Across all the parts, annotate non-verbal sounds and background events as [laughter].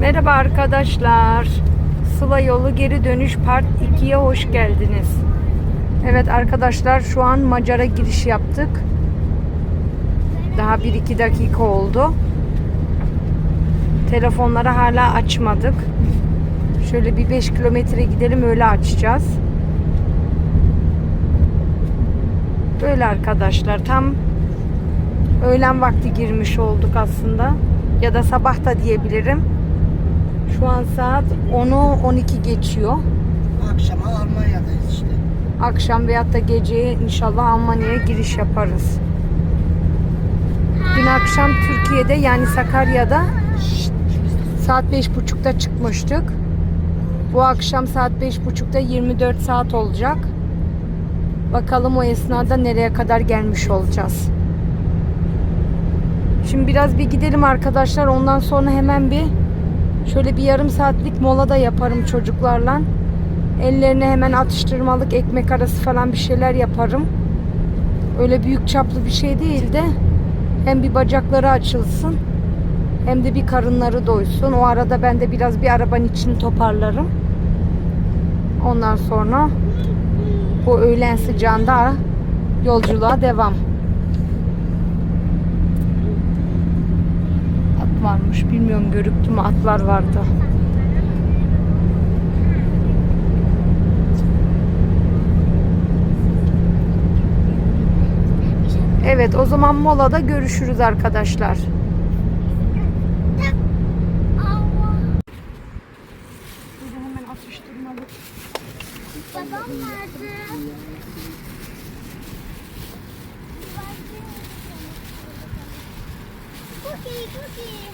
Merhaba arkadaşlar. Sıla yolu geri dönüş part 2'ye hoş geldiniz. Evet arkadaşlar şu an Macar'a giriş yaptık. Daha 1-2 dakika oldu. Telefonları hala açmadık. Şöyle bir 5 kilometre gidelim öyle açacağız. Böyle arkadaşlar tam öğlen vakti girmiş olduk aslında. Ya da sabah da diyebilirim. Şu an saat 10'u 12 geçiyor. Akşama Almanya'dayız işte. Akşam veyahut da gece inşallah Almanya'ya giriş yaparız. Dün akşam Türkiye'de yani Sakarya'da saat 5.30'da çıkmıştık. Bu akşam saat 5.30'da 24 saat olacak. Bakalım o esnada nereye kadar gelmiş olacağız. Şimdi biraz bir gidelim arkadaşlar. Ondan sonra hemen bir şöyle bir yarım saatlik mola da yaparım çocuklarla. Ellerine hemen atıştırmalık ekmek arası falan bir şeyler yaparım. Öyle büyük çaplı bir şey değil de hem bir bacakları açılsın hem de bir karınları doysun. O arada ben de biraz bir arabanın içini toparlarım. Ondan sonra bu öğlen sıcağında yolculuğa devam. Varmış. Bilmiyorum görüktü mü atlar vardı. Evet o zaman molada görüşürüz arkadaşlar. hemen atıştırmalık. Babam nerede? Cookie, cookie.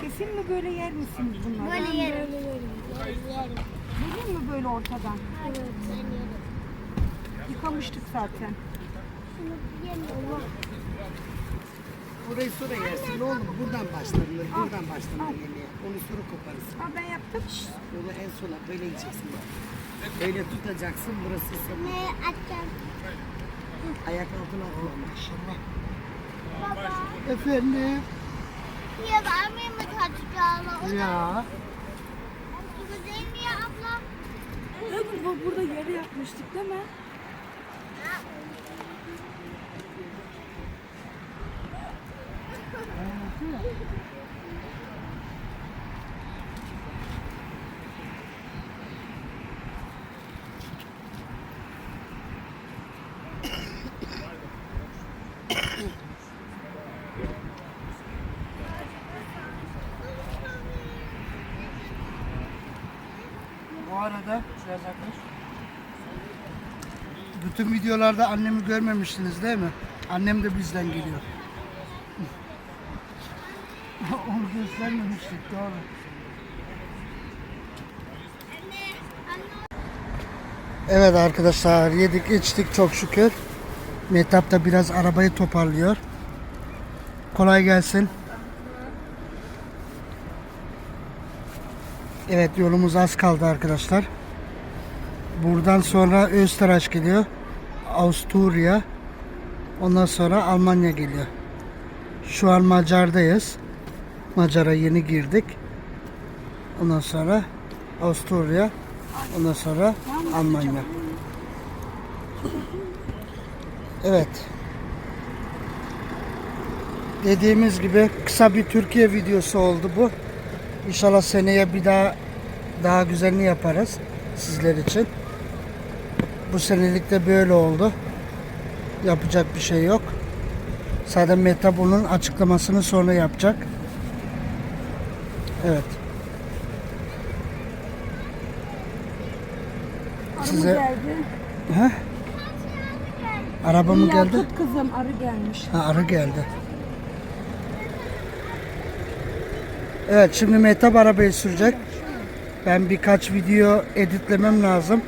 Kesin mi böyle yer misiniz bunları? Böyle yerim. Yerim, yerim. Vereyim mi böyle ortadan? Evet, ben yerim. Yıkamıştık zaten. Şunu yemiyorum. Burayı sonra yersin oğlum. Buradan başlanır. Buradan başlanır yemeğe. Onu sonra koparız. Ha ben yaptım. Onu en sona böyle yiyeceksin. bak. Böyle tutacaksın. Burası senin. Ne açacağım? Ayak altına maşallah. Baba. Efendim? Ya vermeyeyim mi tatlıcağına? Ya. Değil mi ya abla? Bu burada yeri yapmıştık değil mi? Bu arada biraz yaklaş. Bütün videolarda annemi görmemiştiniz değil mi? Annem de bizden geliyor. [laughs] Onu göstermemiştik doğru. Evet arkadaşlar yedik içtik çok şükür. Mehtap da biraz arabayı toparlıyor. Kolay gelsin. Evet yolumuz az kaldı arkadaşlar. Buradan sonra Österreich geliyor. Avusturya. Ondan sonra Almanya geliyor. Şu an Macar'dayız. Macar'a yeni girdik. Ondan sonra Avusturya. Ondan sonra Almanya. Evet. Dediğimiz gibi kısa bir Türkiye videosu oldu bu. İnşallah seneye bir daha daha güzelini yaparız sizler için. Bu senelik de böyle oldu. Yapacak bir şey yok. Zaten Meta bunun açıklamasını sonra yapacak. Evet. Arı Size- mı geldi? He? Araba mı geldi? tut kızım arı gelmiş. Ha, arı geldi. Evet şimdi Mehtap arabayı sürecek. Ben birkaç video editlemem lazım.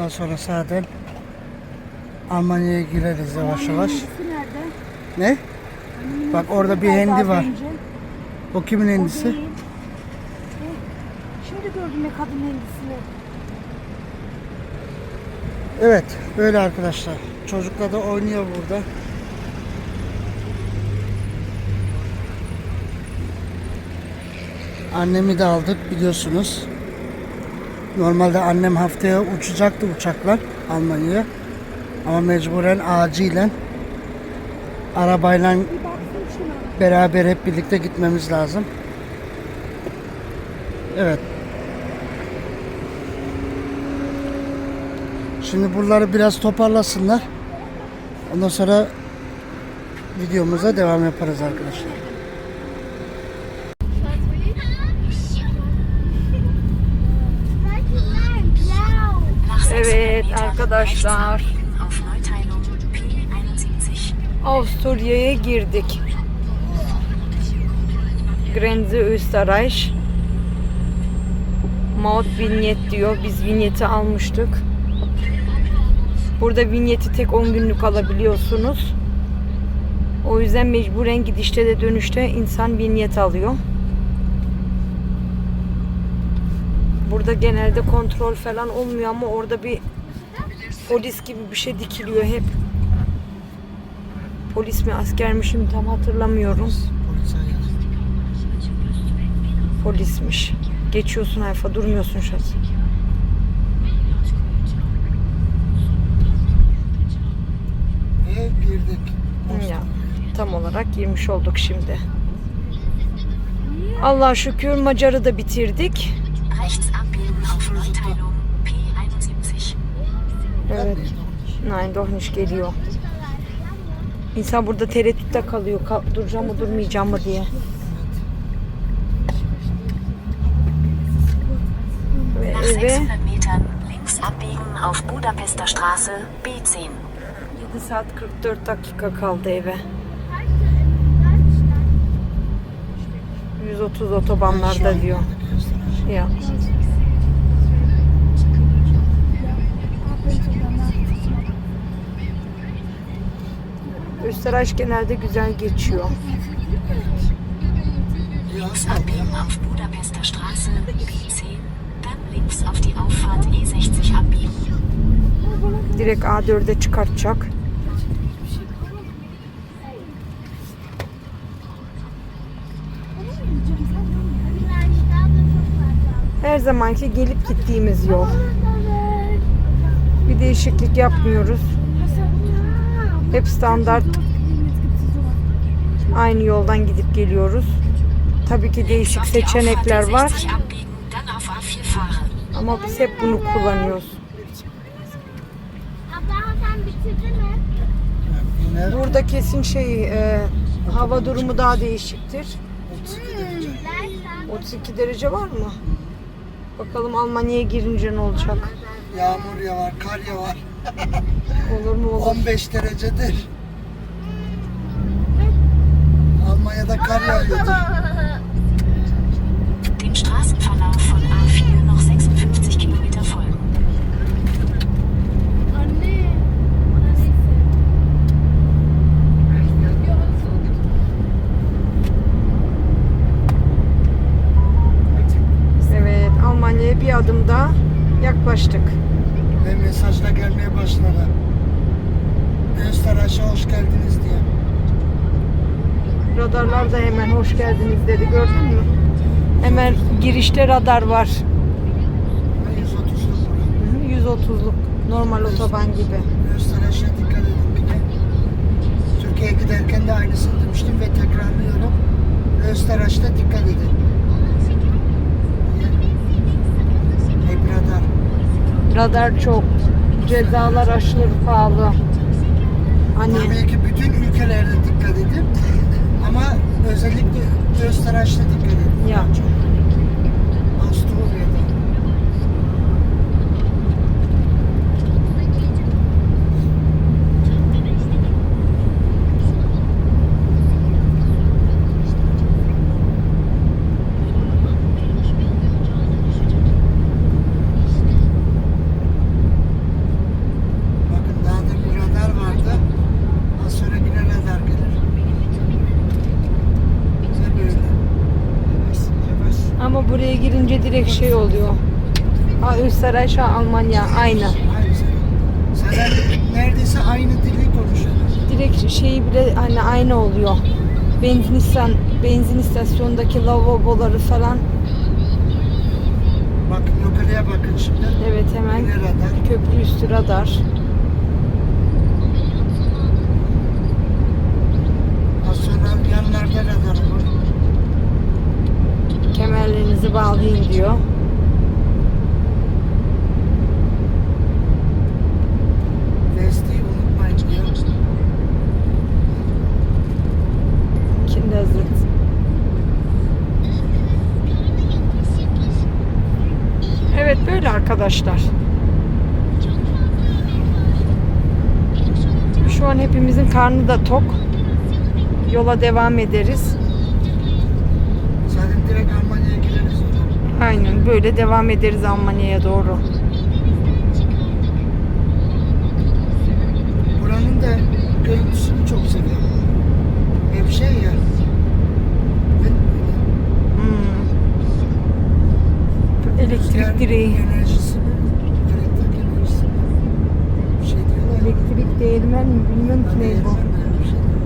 Ondan sonra zaten Almanya'ya gireriz yavaş yavaş. Ne? Bak orada bir hendi var. O kimin hendisi? değil. Şimdi gördüm ya kadın hendisini. Evet böyle arkadaşlar. Çocuklar da oynuyor burada. Annemi de aldık biliyorsunuz. Normalde annem haftaya uçacaktı uçakla Almanya'ya. Ama mecburen acilen arabayla beraber hep birlikte gitmemiz lazım. Evet. Şimdi buraları biraz toparlasınlar. Ondan sonra videomuza devam yaparız arkadaşlar. Evet arkadaşlar. auf Neuteilung P71. Avusturya'ya girdik. Grenze Österreich. Maut vinyet diyor. Biz vinyeti almıştık. Burada vinyeti tek 10 günlük alabiliyorsunuz. O yüzden mecburen gidişte de dönüşte insan vinyet alıyor. Burada genelde kontrol falan olmuyor ama orada bir polis gibi bir şey dikiliyor hep. Polis mi asker mi şimdi tam hatırlamıyorum. Polismiş. Geçiyorsun Hayfa durmuyorsun şahsen. Girdik. Ya, tam olarak girmiş olduk şimdi. Allah şükür Macar'ı da bitirdik. Evet. Nein doch nicht geliyor. İnsan burada tereddütte kalıyor. Kal- duracağım mı durmayacağım mı diye. Ve Nach eve 600 Metern links abbiegen auf Budapester Straße B10. 7 saat 44 dakika kaldı eve. 130 otobanlarda diyor. Ya. Österreich genelde güzel geçiyor. Links abbiegen auf Budapester Straße B10. Dann links auf die Auffahrt E60 abbiegen. Direkt A4'e çıkartacak. Her zamanki gelip gittiğimiz yol. Bir değişiklik yapmıyoruz. Hep standart aynı yoldan gidip geliyoruz. Tabii ki değişik seçenekler var E60 abbiegen, dann auf A4 fahren. ama biz hep bunu kullanıyoruz. Burada kesin şey e, hava durumu daha değişiktir. 32 derece var mı? Bakalım Almanya'ya girince ne olacak? yağmur yağar, kar yağar. Olur mu olur. 15 derecedir. Almanya'da kar yağıyordur. Dem Straßenverlauf von A4 noch 56 Kilometer folgen. Evet Almanya'ya bir adım daha yaklaştık. Radarlar da hemen hoş geldiniz dedi gördün mü? Hemen girişte radar var. Ve 130 lira. 130'luk normal otoban gibi. Österreich'e dikkat edin bir de. Türkiye'ye giderken de aynısını demiştim ve tekrarlıyorum. Österreich'te dikkat edin. Hep radar. Radar çok. Cezalar aşırı pahalı. Hani Tabii ki bütün ülkelerde dikkat edin. Ama özellikle Österreich'te dikkat edin. ya Avusturya'da. Bakın daha da bir radar vardı. Az sonra yine radar gelir. Ve böyle. Yavaş, yavaş. ama buraya girince direkt şey oluyor. Ha Österreich, ha Almanya aynı. Hemen neredeyse aynı dili konuşuyorlar. Direkt şeyi bile hani aynı oluyor. Benzin istan benzin istasyonundaki lavaboları falan. Bakın yukarıya bakın şimdi. Evet hemen Yine radar. köprü üstü radar. Az sonra yanlarda radar var. Kemerlerinizi bağlayın diyor. Desteği unutmayın diyor. Kinderzit. Evet böyle arkadaşlar. Şu an hepimizin karnı da tok. Yola devam ederiz. Aynen böyle devam ederiz Almanya'ya doğru. Buranın da görüntüsünü çok seviyorum. Hep şey ya. Hmm. Elektrik direği. Enerjisi mi? Elektrik enerjisi mi? Şey diyorlar. Elektrik değirmen mi bilmiyorum ki ne bu. Değirmen mi? Bir şey diyorlar.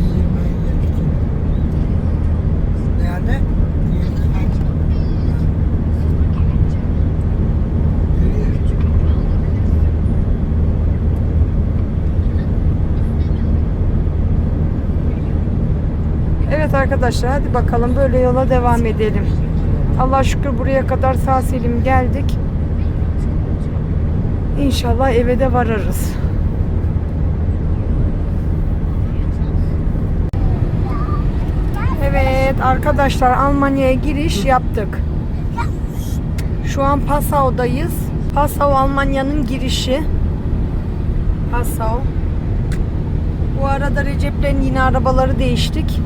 Değirmen elektrik. Ne yani? Değirmen. Nereye? Evet arkadaşlar hadi bakalım böyle yola devam edelim. Allah şükür buraya kadar sağ selim geldik. İnşallah eve de varırız. Evet arkadaşlar Almanya'ya giriş yaptık. Şu an Passau'dayız. Passau Almanya'nın girişi. Passau. Bu arada Recep'lerin yine arabaları değiştik.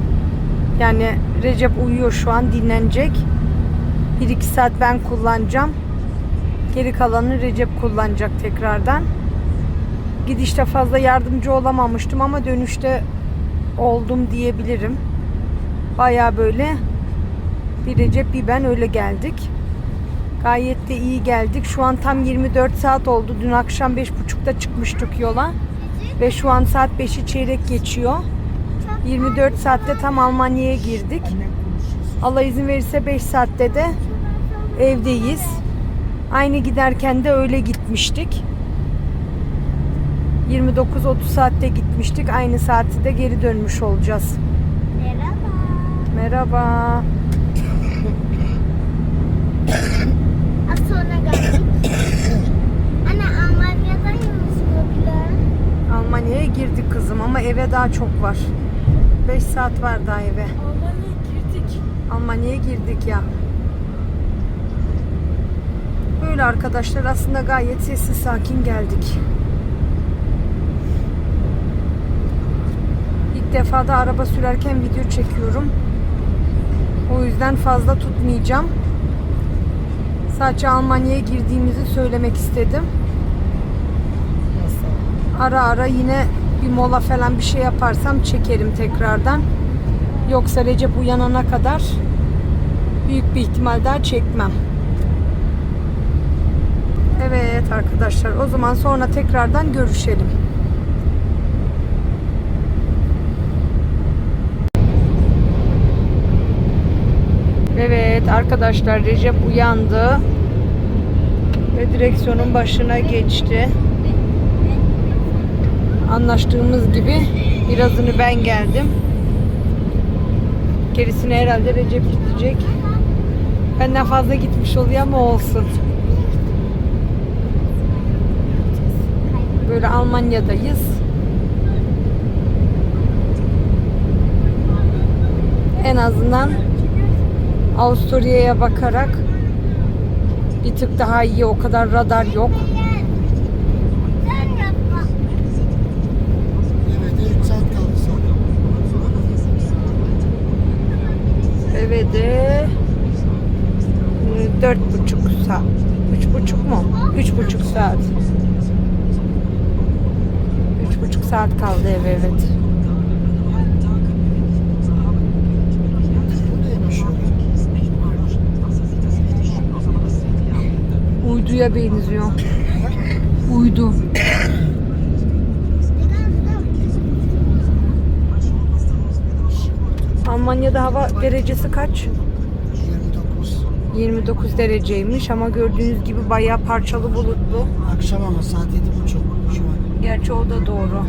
Yani Recep uyuyor şu an dinlenecek. 1-2 saat ben kullanacağım. Geri kalanını Recep kullanacak tekrardan. Gidişte fazla yardımcı olamamıştım ama dönüşte oldum diyebilirim. Baya böyle bir Recep bir ben öyle geldik. Gayet de iyi geldik. Şu an tam 24 saat oldu. Dün akşam 5.30'da çıkmıştık yola. Ve şu an saat 5'i çeyrek geçiyor. 24 saatte tam Almanya'ya girdik. Allah izin verirse 5 saatte de evdeyiz. Aynı giderken de öyle gitmiştik. 29-30 saatte gitmiştik. Aynı saatte de geri dönmüş olacağız. Merhaba. Merhaba. Az sonra geldik. Anne Almanya'daymış bugün. Almanya'ya girdik kızım ama eve daha çok var. 5 saat var daha eve. Almanya'ya girdik. Almanya'ya girdik ya. Böyle arkadaşlar aslında gayet sessiz sakin geldik. İlk defa da araba sürerken video çekiyorum. O yüzden fazla tutmayacağım. Sadece Almanya'ya girdiğimizi söylemek istedim. Ara ara yine bir mola falan bir şey yaparsam çekerim tekrardan. Yoksa Recep uyanana kadar büyük bir ihtimal daha çekmem. Evet arkadaşlar o zaman sonra tekrardan görüşelim. Evet arkadaşlar Recep uyandı ve direksiyonun başına geçti. Anlaştığımız gibi birazını ben geldim. Gerisini herhalde Recep gidecek. Benden fazla gitmiş oluyor ama olsun. Böyle Almanya'dayız. En azından Avusturya'ya bakarak bir tık daha iyi. O kadar radar yok. Eve de e, dört buçuk saat. Üç buçuk mu? Üç buçuk saat. Üç buçuk saat kaldı eve evet. Uyduya benziyor. Uydu. Almanya'da hava derecesi kaç? 29. 29 dereceymiş ama gördüğünüz gibi bayağı parçalı bulutlu. Akşam ama saat 7.30 şu an. Gerçi o da doğru.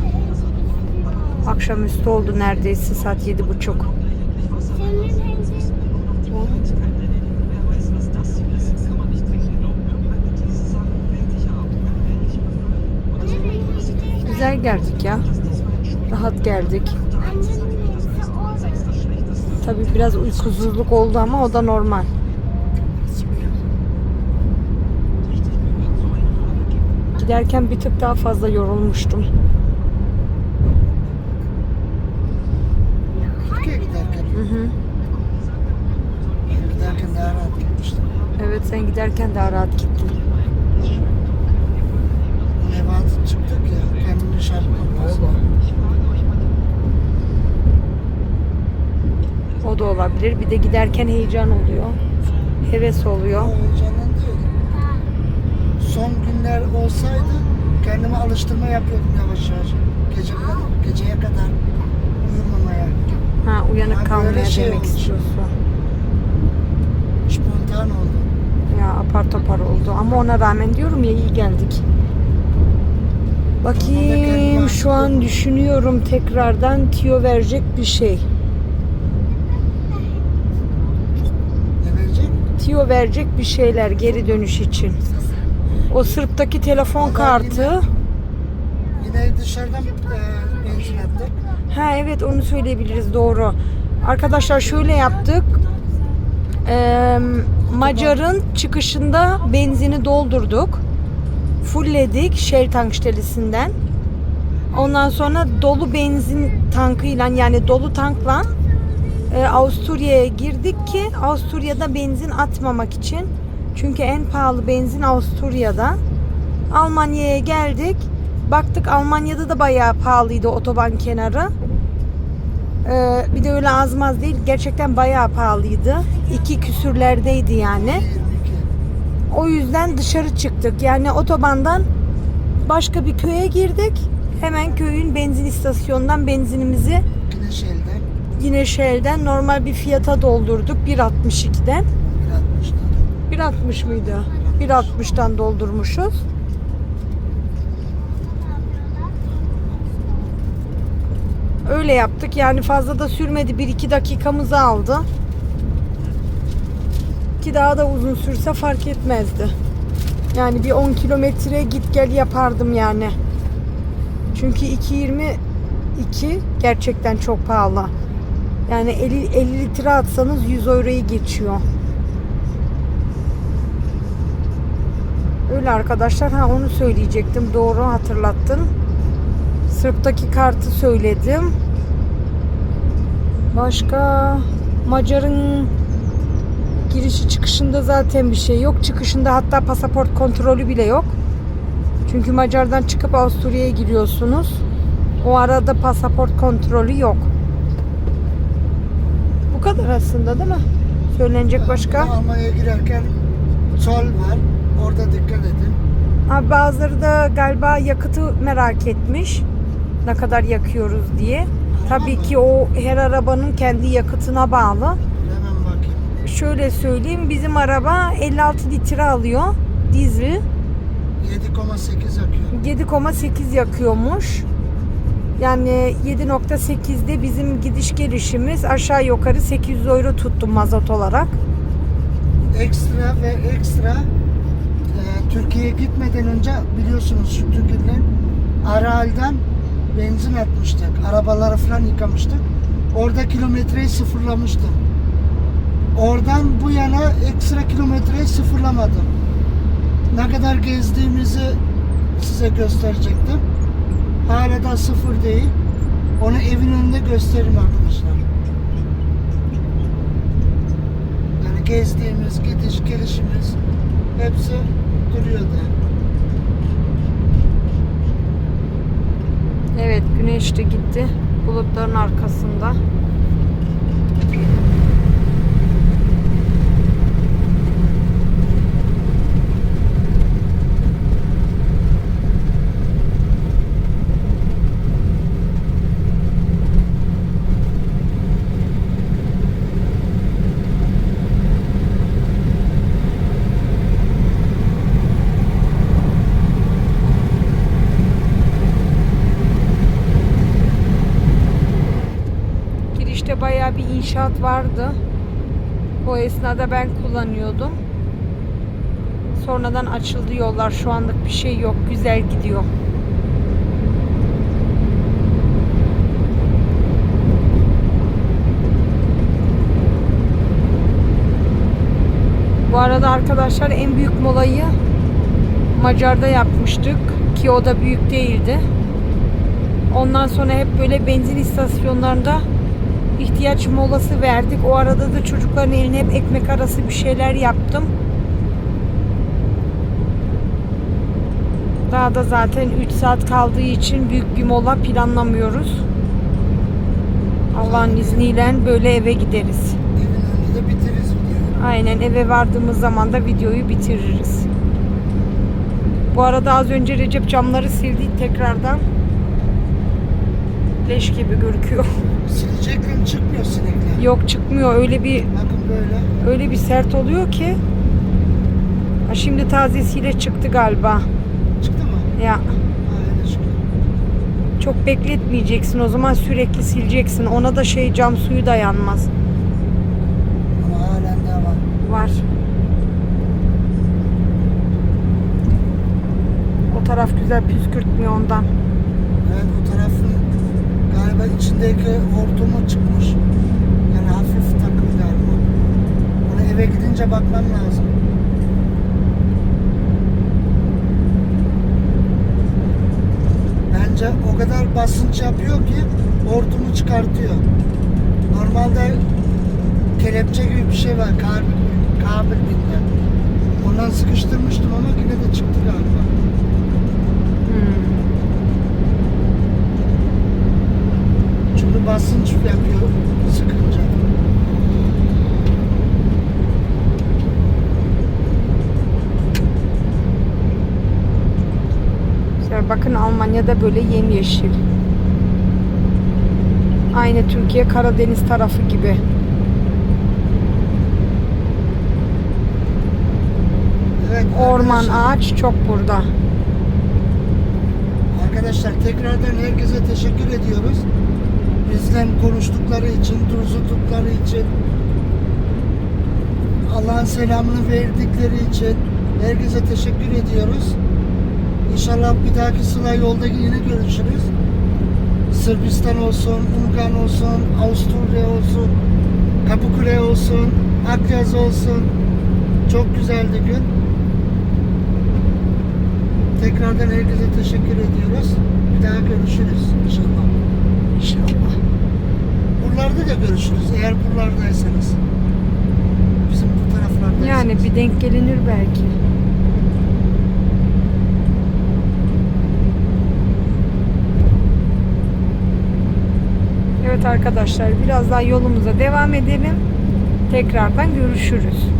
Akşamüstü oldu neredeyse saat yedi buçuk. Senin hem Nereye gittik? Güzel geldik ya. Rahat geldik. Orada. Tabii biraz uykusuzluk oldu ama o da normal. Giderken bir tık daha fazla yorulmuştum. Türkiye giderken. Hı hı. Ben giderken daha rahat gitmiştim. Evet sen giderken daha rahat gittin. Nevada çıktık ya. Kendimi şey yapmak lazım. O da olabilir. Bir de giderken heyecan oluyor. Heves oluyor. Heyecandan. Son günler olsaydı kendime alıştırma yapıyordum yavaş yavaş. Gece geceye kadar uyumamaya. Ha uyanık Ha, kalmaya şey demek olmuş. istiyorsun. Spontan oldu. Ya apar topar oldu ama ona rağmen diyorum ya iyi geldik. Bakayım şu an düşünüyorum tekrardan tiyo verecek bir şey. Ne Tiyo verecek bir şeyler geri dönüş için. O Sırp'taki telefon kartı. Yine dışarıdan e, benzin attık. Ha evet onu söyleyebiliriz doğru. Arkadaşlar şöyle yaptık. Ee, Macar'ın çıkışında benzini doldurduk. Fullledik Shell tankştelisinden. Ondan sonra dolu benzin tankıyla yani dolu tankla e, Avusturya'ya girdik ki Avusturya'da benzin atmamak için. Çünkü en pahalı benzin Avusturya'da. Almanya'ya geldik. Baktık Almanya'da da bayağı pahalıydı otoban kenarı. Ee, bir de öyle az maz değil. Gerçekten bayağı pahalıydı. İki küsürlerdeydi yani. 22. O yüzden dışarı çıktık. Yani otobandan başka bir köye girdik. Hemen köyün benzin istasyonundan benzinimizi. Yine Shell'den normal bir fiyata doldurduk. 1.62'den. 1.60'da. 1.60 mıydı? 1.60'dan doldurmuşuz. Öyle yaptık. Yani fazla da sürmedi. 1-2 dakikamızı aldı. Ki daha da uzun sürse fark etmezdi. Yani bir 10 kilometre git gel yapardım yani. Çünkü 2.22 gerçekten çok pahalı. Yani 50, 50 litre atsanız 100 euroyu geçiyor. Öyle arkadaşlar. Ha onu söyleyecektim. Doğru hatırlattın. Sırp'taki kartı söyledim. Başka Macar'ın girişi çıkışında zaten bir şey yok. Çıkışında hatta pasaport kontrolü bile yok. Çünkü Macar'dan çıkıp Avusturya'ya giriyorsunuz. O arada pasaport kontrolü yok. Bu kadar aslında değil mi? Söylenecek başka? Almanya'ya girerken sol var. Orada dikkat edin. Ha, bazıları da galiba yakıtı merak etmiş. Ne kadar yakıyoruz diye. Tabii ki o her arabanın kendi yakıtına bağlı. Hemen bakayım. Şöyle söyleyeyim bizim araba 56 litre alıyor dizel. 7,8 yakıyor. 7,8 yakıyormuş. Yani 7.8'de bizim gidiş gelişimiz aşağı yukarı 800 euro tuttu mazot olarak. Ekstra ve ekstra e, Türkiye'ye gitmeden önce biliyorsunuz şu Türkiye'den Aral'dan benzin atmıştık. Arabaları falan yıkamıştık. Orada kilometreyi sıfırlamıştım. Oradan bu yana ekstra kilometreyi sıfırlamadım. Ne kadar gezdiğimizi size gösterecektim. Hala da sıfır değil. Onu evin önünde gösteririm arkadaşlar. Yani gezdiğimiz, gidiş, gelişimiz hepsi duruyordu. Evet güneş de gitti bulutların arkasında. İnşaat vardı. O esnada ben kullanıyordum. Sonradan açıldı yollar. Şu anlık bir şey yok. Güzel gidiyor. Bu arada arkadaşlar en büyük molayı Macar'da yapmıştık ki o da büyük değildi. Ondan sonra hep böyle benzin istasyonlarında ihtiyaç molası verdik. O arada da çocukların eline hep ekmek arası bir şeyler yaptım. Daha da zaten 3 saat kaldığı için büyük bir mola planlamıyoruz. Allah'ın izniyle böyle eve gideriz. Evin önünde de bitiririz videoyu. Aynen eve vardığımız zaman da videoyu bitiririz. Bu arada az önce Recep camları sildi tekrardan. Leş gibi görüküyor. Sileceklerim çıkmıyor sinekler. Yok çıkmıyor öyle bir Bakın böyle. öyle bir sert oluyor ki. Ha, şimdi tazesiyle çıktı galiba. Çıktı mı? Ya öyle çıkıyor. çok bekletmeyeceksin o zaman sürekli sileceksin. Ona da şey cam suyu dayanmaz. Ama halen daha var. Var. O taraf güzel püskürtmüyor ondan. Galiba içindeki hortumu çıkmış. Yani hafif takım galiba. Onu eve gidince bakmam lazım. Bence o kadar basınç yapıyor ki hortumu çıkartıyor. Normalde kelepçe gibi bir şey var. Kabil, kabil binden. Ondan sıkıştırmıştım ama yine de çıktı galiba. Basınç yapıyor sıkınca. Mesela bakın Almanya'da böyle yemyeşil. Aynı Türkiye Karadeniz tarafı gibi. Evet, Orman, ağaç çok burada. Arkadaşlar tekrardan herkese teşekkür ediyoruz. Bizden konuştukları için, durdukları için, Allah'ın selamını verdikleri için herkese teşekkür ediyoruz. İnşallah bir dahaki sıla yolda yine görüşürüz. Sırbistan olsun, Ungarn olsun, Avusturya olsun, Kapıkule olsun, Akyaz olsun. Çok güzeldi gün. Tekrardan herkese teşekkür ediyoruz. Bir daha görüşürüz. İnşallah. Buralarda da görüşürüz eğer buralardaysanız. Bizim bu taraflardaysanız. Yani bir denk gelinir belki. Evet arkadaşlar biraz daha yolumuza devam edelim. Tekrardan görüşürüz.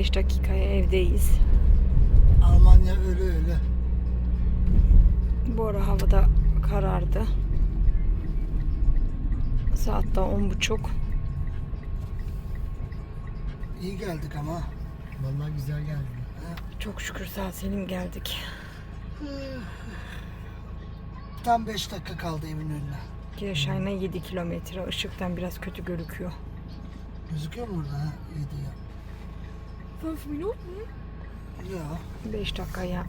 45 dakikaya evdeyiz. Almanya öyle öyle. Bu ara havada karardı. Saat da on buçuk. İyi geldik ama. Vallahi güzel geldik. Çok şükür sağ selim geldik. Tam 5 dakika kaldı evin önüne. Gireşayna 7 kilometre. Işıktan biraz kötü görüküyor. Gözüküyor mu orada? Ha? 7 ya. 5 Minuten? Ya. 5 dakikaya.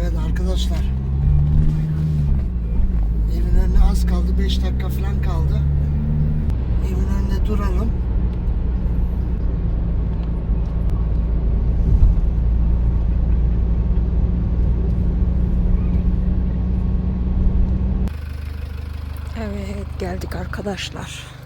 Evet arkadaşlar. Evin önüne az kaldı. 5 dakika falan kaldı. Evin önünde duralım. Evet geldik arkadaşlar.